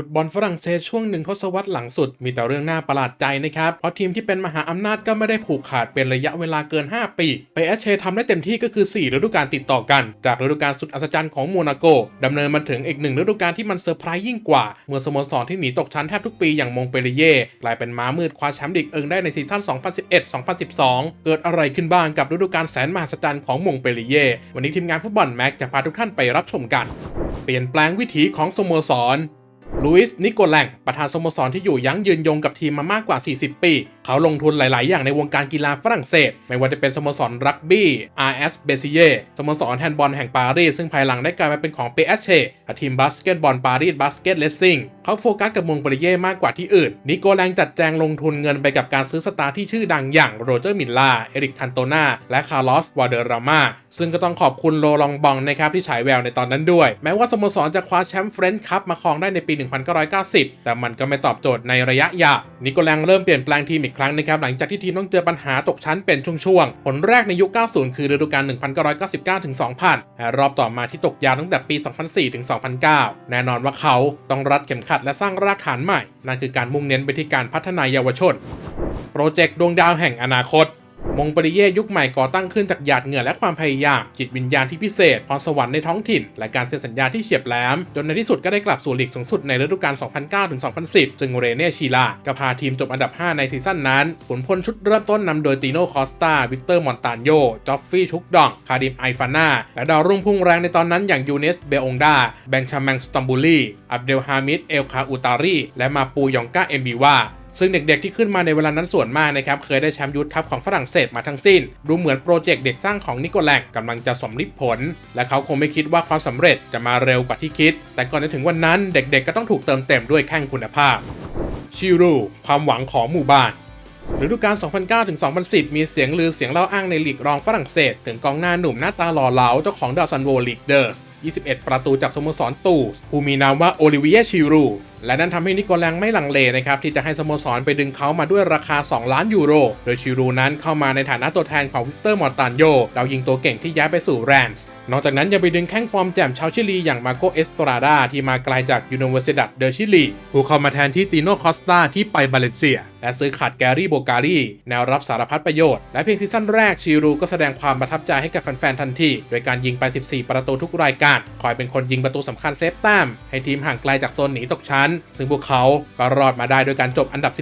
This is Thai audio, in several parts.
ฟุตบอลฝรั่งเศสช่วงหนึ่งทศวรรษหลังสุดมีแต่เรื่องน่าประหลาดใจนะครับ เพราะทีมที่เป็นมหาอำนาจก็ไม่ได้ผูกขาดเป็นระยะเวลาเกิน 5 ปีไปเอชเชทำได้เต็มที่ก็คือ 4 ฤดูกาลติดต่อกัน จากฤดูกาลสุดอัศจรรย์ของโมนาโกดำเนินมาถึงอีกหนึ่งฤดูกาลที่มันเซอร์ไพรส์ยิ่งกว่า เมื่อสโมสรที่หนีตกชั้นแทบทุกปีอย่างมงเปรีเย่กลายเป็นม้ามืดคว้าแชมป์ลีกเอิงได้ในซีซั่น 2011-2012 เกิดอะไรขึ้นบ้างกับฤดูกาลแสนมหัศจรรย์ของมงเปรีเย่วันนี้ทีมงานฟุตบอลแม็กจะพาทุกท่านไปรับชมกัน เปลี่ยนแปลงวิถีของสโมสร ลุยส์นิโกแลงประธานสโมสรที่อยู่ยั้งยืนยงกับทีมมามากกว่า 40 ปี เขาลงทุนหลาย ๆ อย่างในวงการกีฬาฝรั่งเศส ไม่ว่าจะเป็นสโมสรรักบี้ RS b e s i e สโมสรแฮนด์บอลแห่งปารีส ซึ่งภายหลังได้กลายมาเป็นของ PSG และทีมบาสเกตบอลปารีสบาสเกตเลสซิ่งเขาโฟกัสกับเมงปริเย่มากกว่าที่อื่น นิโกแลงจัดแจงลงทุนเงินไปกับการซื้อสตาร์ที่ชื่อดังอย่างโรเจอร์มิลล่า เอริกคันโตนาและคาร์ลอสวาเดรามาซึ่งก็ต้องขอบคุณโลลองบองนะครับที่ฉายแววในตอนนั้นด้วย แม้ว่าสโมสรจะคว้าแชมป์เฟรนช์คัพมาครองได้ในปี 1990 แต่มันก็ไม่ตอบโจทย์ในระยะยาวนิโกแลงเริ่มเปลี่ยนแปลงทีมอีกครั้งนะครับหลังจากที่ทีมต้องเจอปัญหาตกชั้นเป็นช่วงๆ ผลแรกในยุค 90 คือฤดูกาล 1999 ถึง 2000 และรอบต่อมาที่ตกยาวตั้งแต่ปี 2004 ถึง 2009 แน่นอนว่าเขาต้องรัดเข็มขัดและสร้างรากฐานใหม่ นั่นคือการมุ่งเน้นไปที่การพัฒนายาวชน โปรเจกต์ดวงดาวแห่งอนาคต มงปริเย่ยุคใหม่ก่อตั้งขึ้นจากหยาดเหงื่อและความพยายาม จิตวิญญาณที่พิเศษ พรสวรรค์ในท้องถิ่น และการเซ็นสัญญาที่เฉียบแหลม จนในที่สุดก็ได้กลับสู่ลีกสูงสุดในฤดูกาล 2009-2010 ซึ่งเรเน่ชีลาก็พาทีมจบอันดับ 5 ในซีซั่นนั้นผลพลชุดเริ่มต้นนำโดยติโน่คอสตาวิกเตอร์มอนตานโยจอฟฟี่ชุกดอง คาดิมไอฟาน่าและดาวรุ่งพุ่งแรงในตอนนั้นอย่างยูเนสเบองดาแบงชามังสตัมบูลีอับเดลฮามิดเอลคาอูตารีและมาปูยองกาเอมบีวา ซึ่งเด็กๆที่ขึ้นมาในเวลานั้นส่วนมากนะครับเคยได้แชมป์ยุทธคัพของฝรั่งเศสมาทั้งสิ้น ดูเหมือนโปรเจกต์เด็กสร้างของนิโกแลกกำลังจะสมฤทธิ์ผล และเขาคงไม่คิดว่าความสำเร็จจะมาเร็วกว่าที่คิด แต่ก่อนจะถึงวันนั้นเด็กๆก็ต้องถูกเติมเต็มด้วยแข้งคุณภาพชิรูความหวังของหมู่บ้านฤดูกาล 2009 ถึง 2010 มีเสียงลือเสียงเล่าอ้างในลีกรองฝรั่งเศส ถึงกองหน้าหนุ่มหน้าตาหล่อเหลาเจ้าของดาวซันโวลีกเดอร์ส21 ประตูจากสโมสรตูสผู้มีนามว่าโอลิเวียชิรู และนั่นทำให้นิโกแลงไม่ลังเลนะครับที่จะให้สโมสรไปดึงเขามาด้วยราคา 2 ล้านยูโร โดยชิรูนั้นเข้ามาในฐานะตัวแทนของวิกเตอร์มอร์ตานโยดาวยิงตัวเก่งที่ย้ายไปสู่แรนส์นอกจากนั้นยังไปดึงแข้งฟอร์มแจ่มชาวชิลีอย่างมาโกเอสตราดาที่มาไกลจากยูนิเวอร์ซิดัดเดอชิลีผู้เข้ามาแทนที่ติโนคอสตาที่ไปบาเลนเซีย และซื้อขาดแกรี่โบการีแนวรับสารพัดประโยชน์ และเพียงซีซั่นแรกชิรูก็แสดงความประทับใจให้กับแฟนๆทันทีโดยการยิงไป 14 ประตูทุกรายการคอยเป็นคนยิงประตูสำคัญเซฟแต้ม ให้ทีมห่างไกลจากโซนหนีตกชั้น ซึ่งพวกเขาก็รอดมาได้โดยการจบอันดับ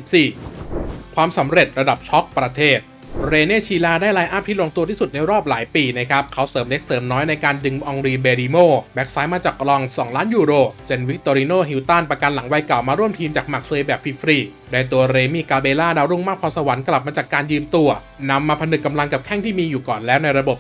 14 ความสำเร็จระดับช็อกประเทศเรเน่ชีลาได้ไลน์อัพที่ลงตัวที่สุดในรอบหลายปีนะครับ เขาเสริมเล็กเสริมน้อยในการดึงองรีเบริโมแบ็กซ้ายมาจากกลอง 2 ล้านยูโร เซนวิกตอริโนฮิลตันประกันหลังวัยเก่ามาร่วมทีมจากหมักเซยแบบฟรีๆ ได้ตัวเรมี่กาเบล่าดาวรุ่งมากพรสวรรค์กลับมาจากการยืมตัว นำมาผนึกกำลังกับแข้งที่มีอยู่ก่อนแล้วในระบบ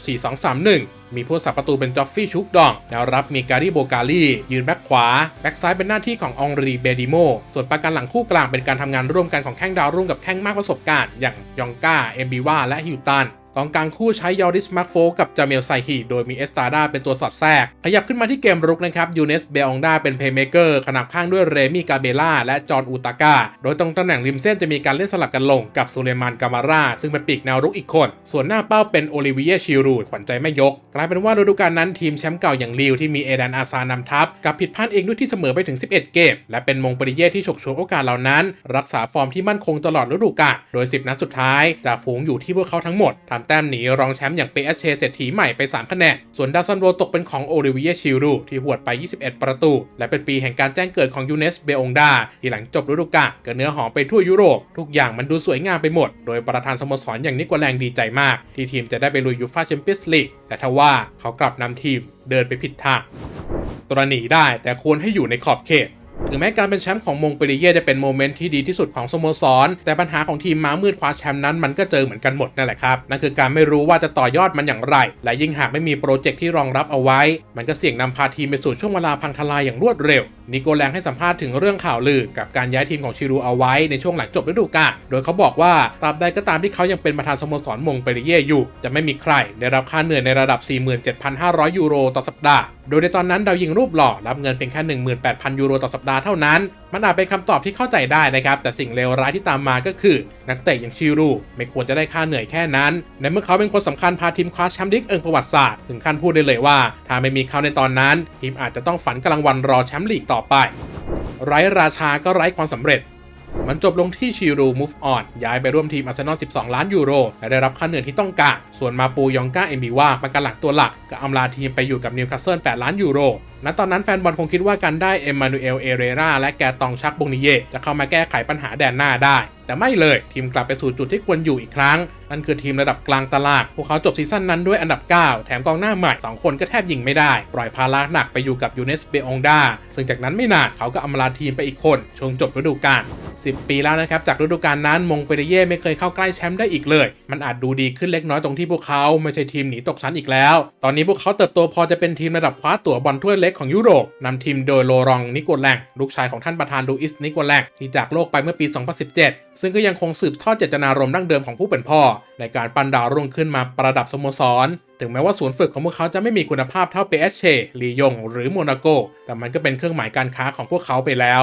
4-2-3-1มีผู้สับประตูเป็นจอฟฟี่ชุกดองแนวรับมีการีโบกาลียืนแบ็กขวา แบ็กซ้ายเป็นหน้าที่ขององรีเบดิโม ส่วนประกันหลังคู่กลางเป็นการทำงานร่วมกันของแข้งดาวรุ่งกับแข้งมากประสบการณ์ อย่างยองกาเอมบิวาและฮิวตัน กองกลางคู่ใช้ยอริสมาร์โฟกับจาเมลไซฮีโดยมีเอสตาดาเป็นตัวสอดแทรก ขยับขึ้นมาที่เกมรุกนะครับยูเนสเบองดาเป็นเพย์เมเกอร์ขนับข้างด้วยเรมี่กาเบล่าและจอห์นอูตากาโดยตรงตำแหน่งริมเส้นจะมีการเล่นสลับกันลงกับซูเลมานกามาร่าซึ่งเป็นปีกแนวรุกอีกคน ส่วนหน้าเป้าเป็นโอลิเวียชิรูดขวัญใจไม่ยก กลายเป็นว่าฤดูกาลนั้นทีมแชมป์เก่าอย่างลิวที่มีเอดันอาซานำทัพกับผิดพลาดเองด้วยที่เสมอไปถึง 11 เกม และเป็นมงปริเย่ที่ฉกฉวยโอกาสเหล่านั้น รักษาฟอร์มที่มั่นคงตลอดฤดูกาลโดย 10 นัดสุดท้ายจ่าฝูงอยู่ที่พวกเขาทั้งหมดทำแต้มหนีรองแชมป์อย่างเปเอชเชเศรษฐีใหม่ไป 3 คะแนน ส่วนดาวซันโวตกเป็นของโอลิเวียชิรูที่หวดไป 21 ประตู และเป็นปีแห่งการแจ้งเกิดของยูเนสเบองดาที่หลังจบฤดูกาลเกิดเนื้อหอมไปทั่วยุโรป ทุกอย่างมันดูสวยงามไปหมด โดยประธานสโมสรอย่างนิโกแลงดีใจมาก ที่ทีมจะได้ไปลุยยูฟ่าแชมเปี้ยนส์ลีกแต่ทว่าเขากลับนำทีมเดินไปผิดทางตัวหนีได้แต่ควรให้อยู่ในขอบเขต ถึงแม้การเป็นแชมป์ของมงเปรีเย่จะเป็นโมเมนต์ที่ดีที่สุดของสโมสร แต่ปัญหาของทีมม้ามืดคว้าแชมป์นั้นมันก็เจอเหมือนกันหมดนั่นแหละครับนั่นคือการไม่รู้ว่าจะต่อยอดมันอย่างไร และยิ่งหากไม่มีโปรเจกต์ที่รองรับเอาไว้ มันก็เสี่ยงนำพาทีมไปสู่ช่วงเวลาพังทลายอย่างรวดเร็ว นิโกแลงให้สัมภาษณ์ถึงเรื่องข่าวลือกับการย้ายทีมของชิรูเอาไว้ในช่วงหลังจบฤดูกาล โดยเขาบอกว่าตราบใดก็ตามที่เขายังเป็นประธานสโมสรมงเปริเย่อยู่ จะไม่มีใคร ได้รับค่าเหนื่อยในระดับ 47,500 ยูโรต่อสัปดาห์ โดยในตอนนั้นดาวยิงรูปหล่อรับเงินเพียงแค่ 18,000 ยูโรต่อสัปดาห์เท่านั้น มันอาจเป็นคำตอบที่เข้าใจได้นะครับ แต่สิ่งเลวร้ายที่ตามมาก็คือ นักเตะอย่างชิรูไม่ควรจะได้ค่าเหนื่อยแค่นั้น ในเมื่อเขาเป็นคนสำคัญพาทีมคว้าแชมป์ลีกเอิงประวัติศาสตร์ถึงขั้นพูดได้เลยว่าถ้าไม่มีเขาในตอนนั้นทีมอาจจะต้องฝันกลังวันรอแชมป์ลีกต่อไป ไร้ราชาก็ไร้ความสำเร็จ มันจบลงที่ชิรู move on ย้ายไปร่วมทีมอาร์เซนอล 12 ล้านยูโร และได้รับค่าเหนื่อยที่ต้องการ ส่วนมาปูยองกาเอ็มบีว่าประกันหลักตัวหลักก็อำลาทีมไปอยู่กับนิวคาสเซิล 8 ล้านยูโรณตอนนั้นแฟนบอลคงคิดว่าการได้เอ็มมานูเอล เอเรราและแกตองชักบงนิเย จะเข้ามาแก้ไขปัญหาแดนหน้าได้ แต่ไม่เลยทีมกลับไปสู่จุดที่ควรอยู่อีกครั้ง นั่นคือทีมระดับกลางตลาด พวกเขาจบซีซั่นนั้นด้วยอันดับ 9 แถมกองหน้าใหม่ 2 คนก็แทบยิงไม่ได้ ปล่อยภาระหนักไปอยู่กับยูเนสเบองดาซึ่งจากนั้นไม่นานเขาก็อำลาทีมไปอีกคนช่วงจบฤดูกาล 10 ปีแล้วนะครับ จากฤดูกาลนั้นมงเปเรเย่ไม่เคยเข้าใกล้แชมป์ได้อีกเลย มันอาจดูดีขึ้นเล็กน้อยตรงที่พวกเขาไม่ใช่ทีมหนีตกชั้นอีกแล้ว ตอนนี้พวกเขาเติบโตพอจะเป็นทีมระดับคว้าตั๋วบอลถ้วยเล็กของยุโรปนำทีมโดยโลรองนิโกแลงลูกชายของท่านประธานลูอิสนิโกแลงที่จากโลกไปเมื่อปี 2017 ซึ่งก็ยังคงสืบทอดเจตนารมณ์ดั้งเดิมของผู้เป็นพ่อ ในการปั้นดาวรุ่งขึ้นมาประดับสโมสรถึงแม้ว่าศูนย์ฝึกของพวกเขาจะไม่มีคุณภาพเท่าเปเชลียง หรือโมนาโก แต่มันก็เป็นเครื่องหมายการค้าของพวกเขาไปแล้ว